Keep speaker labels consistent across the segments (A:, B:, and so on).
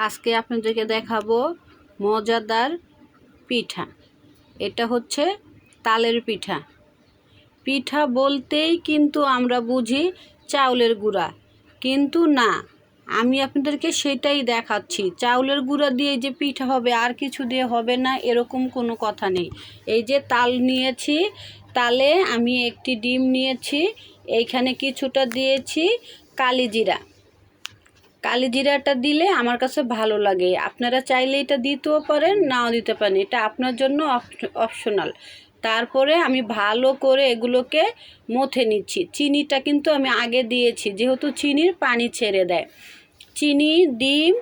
A: আজকে আপনাদেরকে দেখাবো মজাদার পিঠা। এটা হচ্ছে তালের পিঠা। পিঠা বলতেই কিন্তু আমরা বুঝি চাউলের গুঁড়া। কিন্তু না, আমি আপনাদেরকে সেটাই দেখাচ্ছি। চাউলের গুঁড়া দিয়ে যে পিঠা হবে, আর কিছু দিয়ে হবে না, এরকম কোনো কথা নেই। এই যে তাল নিয়েছি, তালে আমি একটি ডিম নিয়েছি, এইখানে কিছুটা দিয়েছি কালিজিরা। কালি জিরাটা দিলে আমার কাছে ভালো লাগে। আপনারা চাইলে এটা দিতেও পারেন, নাও দিতে পারেন। এটা আপনার জন্য অপশনাল তারপরে আমি ভালো করে এগুলোকে মথে নিচ্ছি। চিনিটা কিন্তু আমি আগে দিয়েছি, যেহেতু চিনির পানি ছেড়ে দেয়। চিনি, ডিম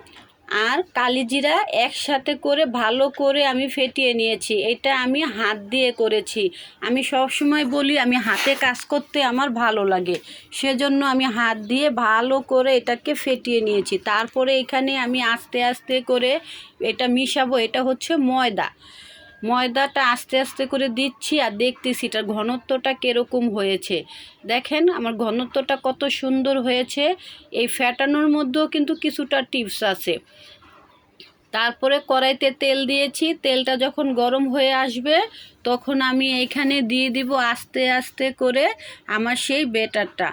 A: আর কালিজিরা একসাথে করে ভালো করে আমি ফেটিয়ে নিয়েছি। এটা আমি হাত দিয়ে করেছি। আমি সবসময় বলি, আমি হাতে কাজ করতে আমার ভালো লাগে। সেজন্য আমি হাত দিয়ে ভালো করে এটাকে ফেটিয়ে নিয়েছি। তারপরে এখানে আমি আস্তে আস্তে করে এটা মিশাবো। এটা হচ্ছে ময়দা। ময়দাটা আস্তে আস্তে করে দিচ্ছি আর দেখতেছি এটার ঘনত্বটা কীরকম হয়েছে। দেখেন আমার ঘনত্বটা কত সুন্দর হয়েছে। এই ফ্যাটানোর মধ্যেও কিন্তু কিছুটা টিপস আছে। তারপরে কড়াইতে তেল দিয়েছি। তেলটা যখন গরম হয়ে আসবে, তখন আমি এইখানে দিয়ে দিব আস্তে আস্তে করে আমার সেই বেটারটা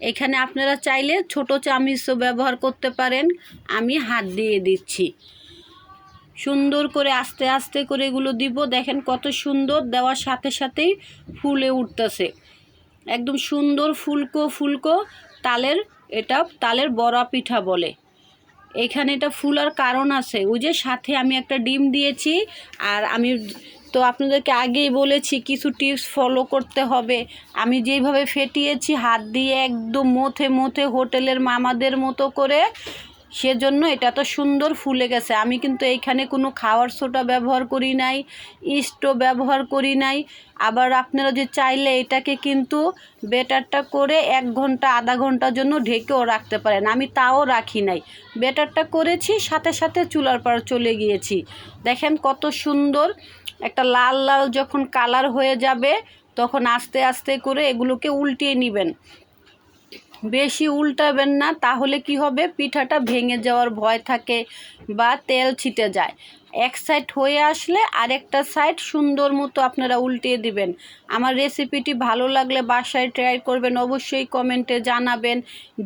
A: এখানে আপনারা চাইলে ছোট চামিচও ব্যবহার করতে পারেন। আমি হাত দিয়ে দিচ্ছি। সুন্দর করে আস্তে আস্তে করে এগুলো দিব। দেখেন কত সুন্দর দেওয়ার সাথে সাথেই ফুলে উঠতেছে। একদম সুন্দর ফুলকো ফুলকো তালের এটা তালের বড়া পিঠা বলে। এখানে এটা ফুলার কারণ আছে। ওই যে সাথে আমি একটা ডিম দিয়েছি আর আমি তো আপনাদেরকে আগেই বলেছি কিছু টিপস ফলো করতে হবে। আমি যেইভাবে ফেটিয়েছি হাত দিয়ে একদম মথে মথে হোটেলের মামাদের মতো করে সেজন্য এটা তো সুন্দর ফুলে গেছে। আমি কিন্তু এইখানে কোনো খাওয়ার সোটা ব্যবহার করি নাই, ইস্টও ব্যবহার করি নাই। আবার আপনারা যে চাইলে এটাকে কিন্তু বেটারটা করে এক ঘণ্টা, আধা ঘণ্টার জন্য ঢেকেও রাখতে পারেন। আমি তাও রাখি নাই। বেটারটা করেছি, সাথে সাথে চুলার পাড় চলে গিয়েছি। দেখেন কত সুন্দর একটা লাল লাল যখন কালার হয়ে যাবে, তখন আস্তে আস্তে করে এগুলোকে উল্টিয়ে নেবেন। বেশি উল্টাবেন না তাহলে কি হবে? পিঠাটা ভেঙে যাওয়ার ভয় থাকে। বা তেল ছিটে যায়। এক সাইড হয়ে আসলে আরেকটা সাইড সুন্দর মতো আপনারা উল্টিয়ে দিবেন। আমার রেসিপিটি ভালো লাগলে বাসায় ট্রাই করবেন, অবশ্যই কমেন্টে জানাবেন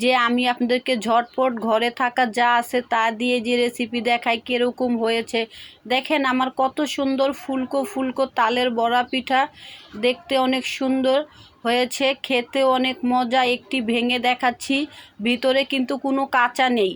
A: যে আমি আপনাদেরকে ঝটপট ঘরে থাকা যা আছে তা দিয়ে যে রেসিপি দেখাই, কীরকম হয়েছে। দেখেন আমার কত সুন্দর ফুলকো ফুলকো তালের বড়া পিঠা দেখতে অনেক সুন্দর হয়েছে খেতে অনেক মজা, একটি ভেঙে দেখাচ্ছি, ভিতরে কিন্তু কোনো কাঁচা নেই।